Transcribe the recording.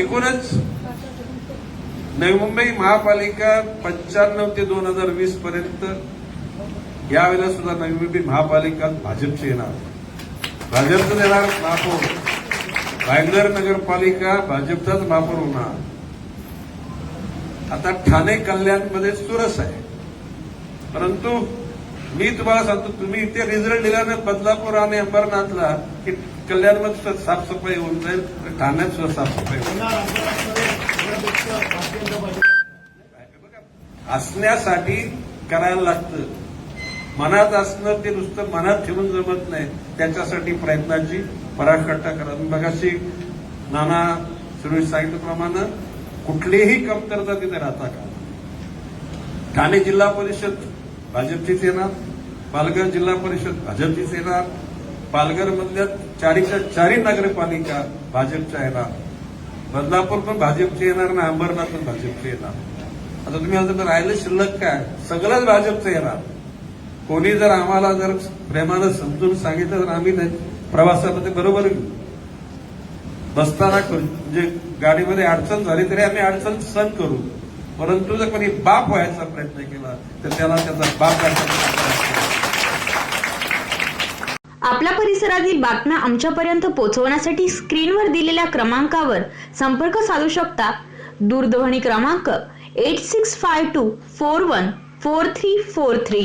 एकूणच नवी मुंबई महापालिका पंच्याण्णव ते दोन हजार वीस पर्यंत यावेळेला सुद्धा नवी मुंबई महापालिका भाजपचे येणार. भाजपचं येणार महापौर. भायंदर नगरपालिका भाजपचाच महापौर होणार. आता ठाणे कल्याणमध्ये चुरस आहे. परंतु मी तुम्हाला सांगतो तुम्ही इथे रिझल्ट दिल्याने बदलापूर आणि अंबरनाथला की कल्याणमध्ये सुद्धा साफसफाई होऊन जाईल ठाण्यात सुद्धा साफसफाई होईल. असण्यासाठी करायला लागतं. मनात असणं ते नुसतं मनात ठेवून जमत नाही. त्याच्यासाठी प्रयत्नाची पराकाष्ठा करा. बघाशी नाना सुरेश सांगितल्याप्रमाणे कुठलीही कमतरता तिथे राहता का? ठाणे जिल्हा परिषद भाजपचीच येणार. पालघर जिल्हा परिषद भाजपचीच येणार. पालघर मधल्या चारीच्या चारी नगरपालिका भाजपच्या येणार. बदलापूर पण भाजपचे येणार ना अंबरनाथ पण भाजपचे येणार. आता तुम्ही आता राहिलं शिल्लक काय? सगळंच भाजपचं येणार. कोणी जर आम्हाला जर प्रेमानं समजून सांगितलं तर आम्ही प्रवासामध्ये बरोबर बसताना म्हणजे गाडीमध्ये अडचण झाली तरी आम्ही अडचण सहन करू. परंतु जर कोणी बाप व्हायचा प्रयत्न केला तर त्याला त्याचा बाप व्हायचा आपल्या परिसरातील बातम्या आमच्यापर्यंत पोहोचवण्यासाठी स्क्रीनवर दिलेल्या क्रमांकावर संपर्क साधू शकता. दूरध्वनी क्रमांक eight six five two four one four three four three